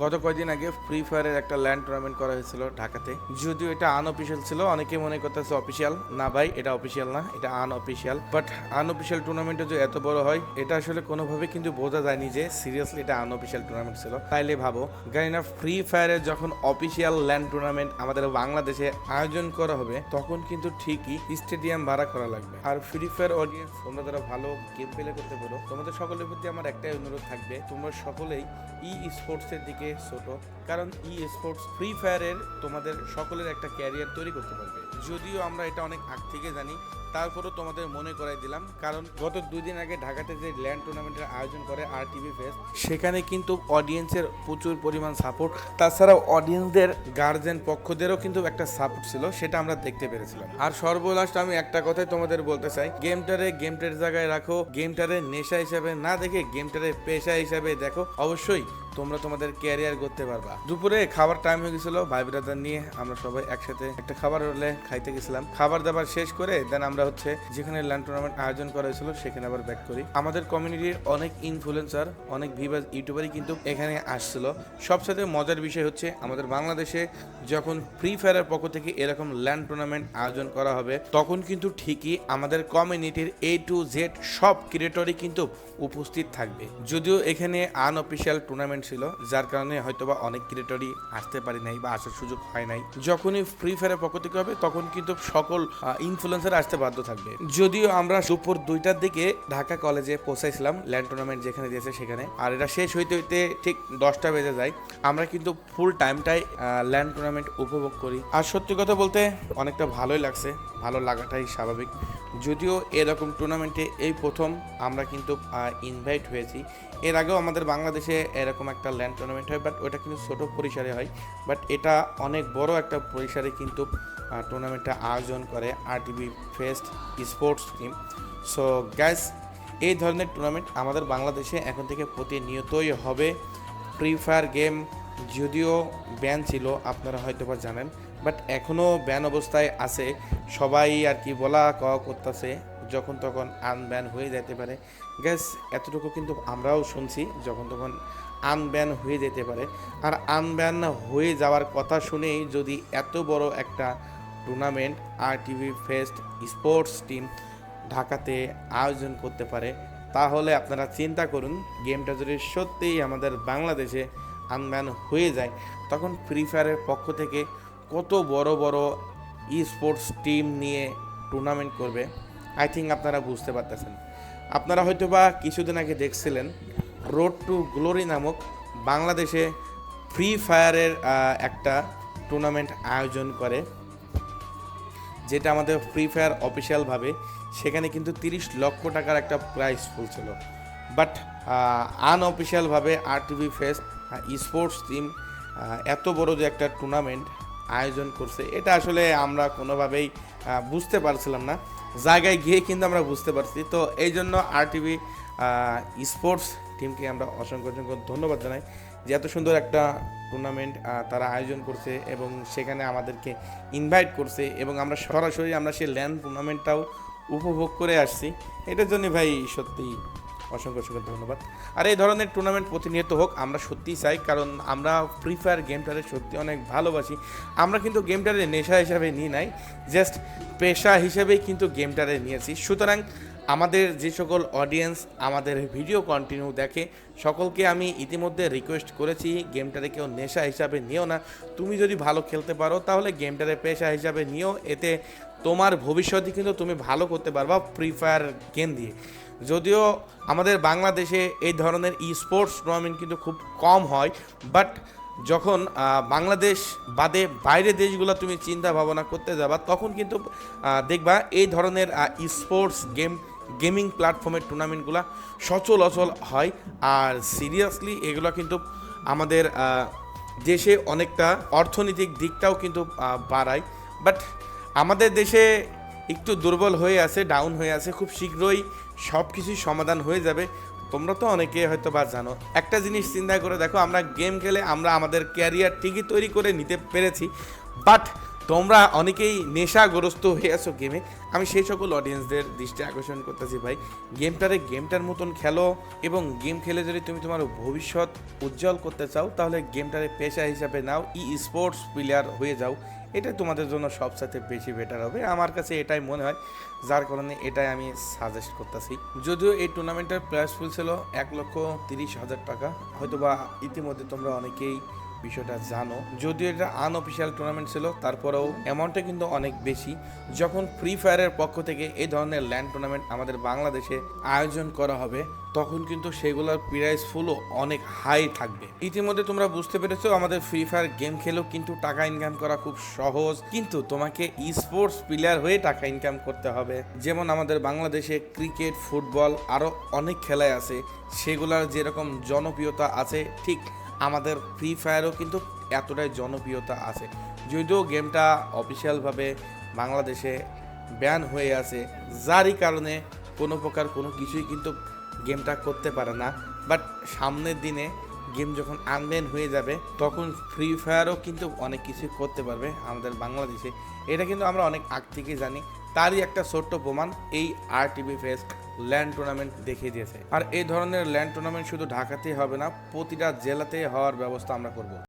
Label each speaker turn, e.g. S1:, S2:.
S1: গত কয়েকদিন আগে ফ্রি ফায়ারের একটা ল্যান্ড টুর্নামেন্ট করা হয়েছিল ঢাকাতে। যদিও এটা আনঅফিসিয়াল ছিল অনেকে মনে করতেছে অফিসিয়াল না ভাই, এটা অফিসিয়াল না, এটা আনঅফিসিয়াল বাট আনঅফিসিয়াল টুর্নামেন্টে যে এত বড় হয়, এটা আসলে কোনোভাবে কিন্তু বোঝা যায়নি যে সিরিয়াসলি এটা আনঅফিসিয়াল টুর্নামেন্ট ছিল। তাইলে ভাবো জানি না ফ্রি ফায়ারের যখন অফিসিয়াল ল্যান্ড টুর্নামেন্ট আমাদের বাংলাদেশে আয়োজন করা হবে, তখন কিন্তু ঠিকই স্টেডিয়াম ভাড়া করা লাগবে। আর ফ্রি ফায়ার অডিয়েন্স তোমরা যারা ভালো গেম প্লে করতে পারো, তোমাদের সকলের প্রতি আমার একটাই অনুরোধ থাকবে, তোমরা সকলেই ই স্পোর্টসের দিকে ছোট, কারণ ই স্পোর্টস ফ্রি ফায়ারের তোমাদের সকলের একটা ক্যারিয়ার তৈরি করতে পারবে। যদিও আমরা এটা অনেক আগ থেকে জানি তারপরও তোমাদের মনে করাই দিলাম, কারণ গত দুই দিন আগে ঢাকাতে যে ল্যান্ড টুর্নামেন্টের আয়োজন করে আর টিভি ফেস্ট সেখানে কিন্তু অডিয়েন্সের প্রচুর পরিমাণ সাপোর্ট তাছাড়াও অডিয়েন্সদের গার্জেন পক্ষদেরও কিন্তু একটা সাপোর্ট ছিল, সেটা আমরা দেখতে পেরেছিলাম। আর সর্বলাস্ট আমি একটা কথাই তোমাদের বলতে চাই গেমটারে গেমটার জায়গায় রাখো গেমটারে নেশা হিসাবে না দেখে গেমটারে পেশা হিসাবে দেখো, অবশ্যই তোমরা তোমাদের ক্যারিয়ার করতে পারবা। দুপুরে খাবার টাইম হয়ে গেছিল ভাই ব্রাদার নিয়ে আমরা সবাই একসাথে একটা খাবার হলে খাইতে গেছিলাম। খাবার দাবার শেষ করে দেন আমরা হচ্ছে, যেখানে ল্যান্ড টুর্নামেন্ট আয়োজন করা হয়েছিল, সেখানে আবার ব্যাক করি। আমাদের কমিউনিটির অনেক ইনফ্লুয়েন্সার অনেক ভিভার ইউটিউবারই কিন্তু এখানে আসছিল। সবসাথে মজার বিষয় হচ্ছে, আমাদের বাংলাদেশে যখন ফ্রি ফায়ারের পক্ষ থেকে এরকম ল্যান্ড টুর্নামেন্ট আয়োজন করা হবে, তখন কিন্তু ঠিকই আমাদের কমিউনিটির এ টু জেড সব ক্রিয়েটরই কিন্তু উপস্থিত থাকবে। যদিও এখানে আনঅফিসিয়াল টুর্নামেন্ট ছিল, যার কারণে হয়তোবা অনেক ক্রিয়েটরই আসতে পারি নাই বা আসার সুযোগ হয় নাই। যখনই ফ্রি ফায়ারের পক্ষ থেকে হবে, তখন কিন্তু সকল ইনফ্লুয়েন্সার আসতে বাধ্য থাকবে। যদিও আমরা দুপুর দুইটার দিকে ঢাকা কলেজে পৌঁছাইছিলাম, ল্যান্ড টুর্নামেন্ট যেখানে দিয়েছে সেখানে। আর এটা শেষ হইতে হইতে ঠিক দশটা বেজে যায়। আমরা কিন্তু ফুল টাইমটাই ল্যান্ড টুর্নামেন্ট উপভোগ করি। আর সত্যি কথা বলতে অনেকটা ভালোই লাগছে, ভালো লাগাটাই স্বাভাবিক। যদিও এরকম টুর্নামেন্টে এই প্রথম আমরা কিন্তু ইনভাইট হয়েছি। এর আগেও আমাদের বাংলাদেশে এরকম একটা ল্যান্ড টুর্নামেন্ট হয় বাট ওটা কিন্তু ছোট পরিসরে হয়। বাট এটা অনেক বড় একটা পরিসরে কিন্তু টুর্নামেন্টটা আয়োজন করে R TV fest sports team. So gas এই ধরনের টুর্নামেন্ট আমাদের বাংলাদেশে এখন থেকে প্রতিনিয়তই হবে। ফ্রি ফায়ার গেম যদিও ব্যান ছিল, আপনারা হয়তো বা জানেন বাট এখনও ব্যান অবস্থায় আছে। সবাই আর কি বলা কওয়া করতেছে, যখন তখন আনব্যান হয়ে যেতে পারে। গ্যাস এতটুকু কিন্তু আমরাও শুনছি, যখন তখন আনব্যান হয়ে যেতে পারে। আর আনব্যান হয়ে যাওয়ার কথা শুনেই যদি এত বড় একটা tournament R TV fest sports team ঢাকাতে আয়োজন করতে পারে। তাহলে আপনারা চিন্তা করুন, গেমটা যদি সত্যিই আমাদের বাংলাদেশে আনব্যান হয়ে যায়, তখন ফ্রি ফায়ারের পক্ষ থেকে কত বড় বড় ই স্পোর্টস টিম নিয়ে টুর্নামেন্ট করবে আই থিঙ্ক আপনারা বুঝতে পারতেছেন। আপনারা হয়তো বা কিছুদিন আগে দেখছিলেন রোড টু গ্লোরি নামক বাংলাদেশে ফ্রি ফায়ারের একটা টুর্নামেন্ট আয়োজন করে। যেটা আমাদের ফ্রি ফায়ার অফিসিয়ালভাবে সেখানে কিন্তু তিরিশ লক্ষ টাকার একটা প্রাইস ফুল ছিল but আনঅফিসিয়ালভাবে R TV fest sports team এত বড় যে একটা টুর্নামেন্ট আয়োজন করছে, এটা আসলে আমরা কোনোভাবেই বুঝতে পারছিলাম না। জায়গায় গিয়ে কিন্তু আমরা বুঝতে পারছি। তো এই জন্য আর টিভি স্পোর্টস টিমকে আমরা অসংখ্য অসংখ্য ধন্যবাদ জানাই যে এত সুন্দর একটা টুর্নামেন্ট তারা আয়োজন করছে এবং সেখানে আমাদেরকে ইনভাইট করছে এবং আমরা সরাসরি আমরা সেই ল্যান্ড টুর্নামেন্টটাও উপভোগ করে আসছি। এটার জন্য ভাই সত্যি অসংখ্য অসংখ্য ধন্যবাদ। আর এই ধরনের টুর্নামেন্ট প্রতিনিয়ত হোক, আমরা সত্যিই চাই, কারণ আমরা ফ্রি ফায়ার গেমটারে সত্যি অনেক ভালোবাসি। আমরা কিন্তু গেমটারে নেশা হিসাবে নিই নাই জাস্ট পেশা হিসেবেই কিন্তু গেমটারে নিয়েছি। সুতরাং আমাদের যে সকল অডিয়েন্স আমাদের ভিডিও কন্টিনিউ দেখে, সকলকে আমি ইতিমধ্যে রিকোয়েস্ট করেছি গেমটারে কেউ নেশা হিসাবে নিও না। তুমি যদি ভালো খেলতে পারো, তাহলে গেমটারে পেশা হিসাবে নিও। এতে তোমার ভবিষ্যতে কিন্তু তুমি ভালো করতে পারবা ফ্রি ফায়ার গেম দিয়ে। যদিও আমাদের বাংলাদেশে এই ধরনের ই স্পোর্টস টুর্নামেন্ট কিন্তু খুব কম হয় বাট যখন বাংলাদেশ বাদে বাইরে দেশগুলো তুমি চিন্তা ভাবনা করতে যাবা, তখন কিন্তু দেখবা এই ধরনের স্পোর্টস গেম গেমিং প্ল্যাটফর্মের টুর্নামেন্টগুলো সচল অচল হয়। আর সিরিয়াসলি এগুলো কিন্তু আমাদের দেশে অনেকটা অর্থনৈতিক দিকটাও কিন্তু বাড়ায়। বাট আমাদের দেশে একটু দুর্বল হয়ে আছে, ডাউন হয়ে আছে, খুব শীঘ্রই সব কিছুই সমাধান হয়ে যাবে। তোমরা তো অনেকে হয়তো বা জানো। একটা জিনিস চিন্তা করে দেখো, আমরা গেম খেলে আমরা আমাদের ক্যারিয়ার ঠিকই তৈরি করে নিতে পেরেছি। বাট তোমরা অনেকেই নেশাগ্রস্ত হয়ে আছো গেমে আমি সেই সকল অডিয়েন্সদের দৃষ্টি আকর্ষণ করতেছি ভাই। গেমটারে গেমটার মতন খেলো এবং গেম খেলে যদি তুমি তোমার ভবিষ্যৎ উজ্জ্বল করতে চাও, তাহলে গেমটারে পেশা হিসাবে নাও ই স্পোর্টস প্লেয়ার হয়ে যাও। এটা তোমাদের জন্য সবসাথে বেশি বেটার হবে। আমার কাছে এটাই মনে হয়। যার কারণে এটাই আমি সাজেস্ট করতেছি। যদিও এই টুর্নামেন্টের প্রাইস ফুল ছিল এক লক্ষ তিরিশ হাজার টাকা। হয়তোবা ইতিমধ্যে তোমরা অনেকেই বিষয়টা জানো। যদিও এটা আনঅফিসিয়াল টুর্নামেন্ট ছিল, তারপরেও অ্যামাউন্টটা কিন্তু অনেক বেশি। যখন ফ্রি ফায়ারের পক্ষ থেকে এই ধরনের ল্যান্ড টুর্নামেন্ট আমাদের বাংলাদেশে আয়োজন করা হবে, তখন কিন্তু সেগুলোর প্রাইস ফুলও অনেক হাই থাকবে। ইতিমধ্যে তোমরা বুঝতে পেরেছ, আমাদের ফ্রি ফায়ার গেম খেলেও কিন্তু টাকা ইনকাম করা খুব সহজ। কিন্তু তোমাকে স্পোর্টস প্লেয়ার হয়ে টাকা ইনকাম করতে হবে। যেমন আমাদের বাংলাদেশে ক্রিকেট ফুটবল আরও অনেক খেলায় আছে, সেগুলোর যেরকম জনপ্রিয়তা আছে, ঠিক আমাদের ফ্রি ফায়ারও কিন্তু এতটাই জনপ্রিয়তা আছে। যদিও গেমটা অফিসিয়ালভাবে বাংলাদেশে ব্যান হয়ে আছে, যারই কারণে কোনো প্রকার কোনো কিছুই কিন্তু গেমটা করতে পারে না। বাট সামনের দিনে গেম যখন আনব্যান হয়ে যাবে, তখন ফ্রি ফায়ারও কিন্তু অনেক কিছু করতে পারবে আমাদের বাংলাদেশে। এটা কিন্তু আমরা অনেক আগ থেকে জানি। তারই একটা ছোট্ট প্রমাণ, এই R TV fest land tournament দেখিয়ে দিয়েছে। আর এই ধরনের ল্যান্ড টুর্নামেন্ট শুধু ঢাকাতেই হবে না, প্রতিটা জেলাতেই হওয়ার ব্যবস্থা আমরা করব।